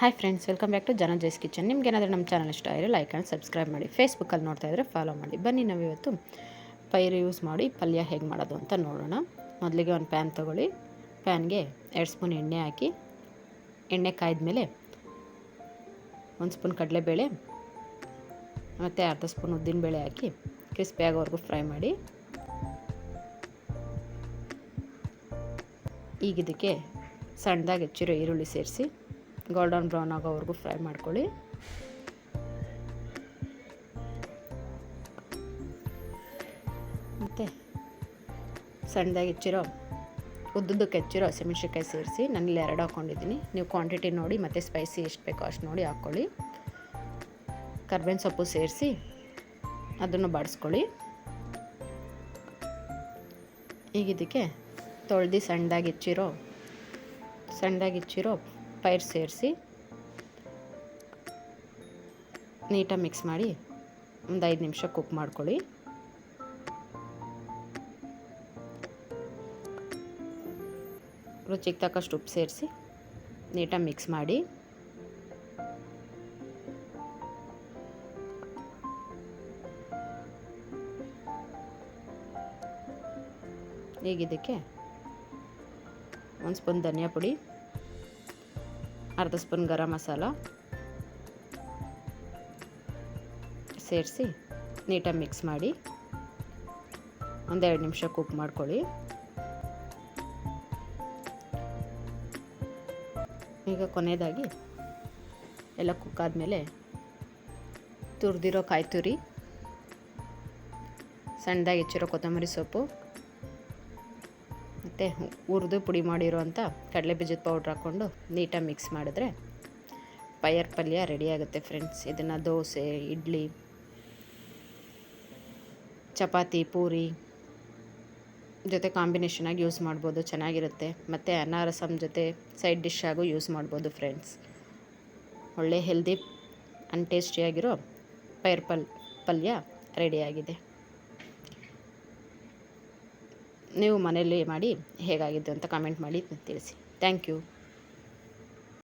Hi friends welcome back to ಜನ ಜೈಸ್ kitchen ನಿಮ್ಗೆ ಏನಾದರೂ ನಮ್ಮ ಚಾನಲ್ ಇಷ್ಟ ಆಗಿರೋ ಲೈಕ್ ಆ್ಯಂಡ್ ಸಬ್ಸ್ಕ್ರೈಬ್ ಮಾಡಿ. ಫೇಸ್ಬುಕ್ಕಲ್ಲಿ ನೋಡ್ತಾ ಇದ್ದರೆ ಫಾಲೋ ಮಾಡಿ. ಬನ್ನಿ ನಾವು ಇವತ್ತು ಪೈರು ಯೂಸ್ ಮಾಡಿ, ಪಲ್ಯ ಹೇಗೆ ಮಾಡೋದು ಅಂತ ನೋಡೋಣ. ಮೊದಲಿಗೆ ಒಂದು ಪ್ಯಾನ್ ತೊಗೊಳ್ಳಿ. ಪ್ಯಾನ್ಗೆ ಎರಡು ಸ್ಪೂನ್ ಎಣ್ಣೆ ಹಾಕಿ, ಎಣ್ಣೆ ಕಾಯ್ದ ಒಂದು ಸ್ಪೂನ್ ಕಡಲೆಬೇಳೆ ಮತ್ತು ಅರ್ಧ ಸ್ಪೂನ್ ಉದ್ದಿನಬೇಳೆ ಹಾಕಿ ಕ್ರಿಸ್ಪಿ ಆಗೋವರೆಗೂ ಫ್ರೈ ಮಾಡಿ. ಈಗ ಇದಕ್ಕೆ ಸಣ್ಣದಾಗಿ ಹೆಚ್ಚಿರೋ ಈರುಳ್ಳಿ ಸೇರಿಸಿ. ಗೋಲ್ಡನ್ ಬ್ರೌನ್ ಆಗೋವರೆಗೂ ಫ್ರೈ ಮಾಡ್ಕೊಳ್ಳಿ. ಮತ್ತು ಸಣ್ಣದಾಗಿ ಹೆಚ್ಚಿರೋ ಉದ್ದುದ್ದಕ್ಕೆ ಹೆಚ್ಚಿರೋ ಹಸಿಮೆಣ್ಸಿನ್ಕಾಯಿ ಸೇರಿಸಿ ನನ್ನಲ್ಲಿ ಎರಡು ಹಾಕ್ಕೊಂಡಿದ್ದೀನಿ. ನೀವು ಕ್ವಾಂಟಿಟಿ ನೋಡಿ ಮತ್ತು ಸ್ಪೈಸಿ ಎಷ್ಟು ಬೇಕೋ ಅಷ್ಟು ನೋಡಿ ಹಾಕ್ಕೊಳ್ಳಿ. ಕರ್ಬೇವಿನ ಸೊಪ್ಪು ಸೇರಿಸಿ ಅದನ್ನು ಬಾಡಿಸ್ಕೊಳ್ಳಿ. ಈಗ ಇದಕ್ಕೆ ತೊಳ್ದು ಸಣ್ಣದಾಗಿ ಹೆಚ್ಚಿರೋ ಸಣ್ಣದಾಗಿ ಹೆಚ್ಚಿರೋ ಪೈರ್ ಸೇರಿಸಿ ನೀಟಾಗಿ ಮಿಕ್ಸ್ ಮಾಡಿ ಒಂದು ಐದು ನಿಮಿಷ ಕುಕ್ ಮಾಡ್ಕೊಳ್ಳಿ. ರುಚಿಗೆ ತಕ್ಕಷ್ಟು ಉಪ್ಪು ಸೇರಿಸಿ ನೀಟಾಗಿ ಮಿಕ್ಸ್ ಮಾಡಿ. ಈಗ ಒಂದು ಸ್ಪೂನ್ ಧನಿಯಾ ಪುಡಿ ಅರ್ಧ ಸ್ಪೂನ್ ಗರಂ ಮಸಾಲ. ಸೇರಿಸಿ ನೀಟಾಗಿ ಮಿಕ್ಸ್ ಮಾಡಿ. ಒಂದೆರಡು ನಿಮಿಷ ಕುಕ್ ಮಾಡ್ಕೊಳ್ಳಿ. ಈಗ ಕೊನೆಯದಾಗಿ ಎಲ್ಲ ಕುಕ್ ಆದಮೇಲೆ ತುರಿದಿರೋ ಕಾಯಿ ತುರಿ ಸಣ್ಣದಾಗಿ ಹೆಚ್ಚಿರೋ ಕೊತ್ತಂಬರಿ ಸೊಪ್ಪು ಮತ್ತು ಹುರಿದು ಪುಡಿ ಮಾಡಿರುವಂಥ ಕಡಲೆ ಬೀಜದ ಪೌಡ್ರ್ ಹಾಕ್ಕೊಂಡು ನೀಟಾಗಿ ಮಿಕ್ಸ್ ಮಾಡಿದ್ರೆ ಪಯರ್ ಪಲ್ಯ ರೆಡಿಯಾಗುತ್ತೆ ಫ್ರೆಂಡ್ಸ್ ಇದನ್ನು ದೋಸೆ, ಇಡ್ಲಿ, ಚಪಾತಿ, ಪೂರಿ ಜೊತೆ ಕಾಂಬಿನೇಷನಾಗಿ ಯೂಸ್ ಮಾಡ್ಬೋದು, ಚೆನ್ನಾಗಿರುತ್ತೆ. ಮತ್ತು ಅನ್ನ ರಸಮ್ ಜೊತೆ ಸೈಡ್ ಡಿಶ್ ಆಗು ಯೂಸ್ ಮಾಡ್ಬೋದು ಫ್ರೆಂಡ್ಸ್ ಒಳ್ಳೆ ಹೆಲ್ದಿ ಅನ್ ಟೇಸ್ಟಿಯಾಗಿರೋ ಪೈರ್ ಪಲ್, ಪಲ್ಯ ರೆಡಿಯಾಗಿದೆ ನೀವು ಮನೆಯಲ್ಲಿ ಮಾಡಿ ಹೇಗಾಗಿದೆ ಅಂತ ಕಮೆಂಟ್ ಮಾಡಿ ತಿಳಿಸಿ. Thank you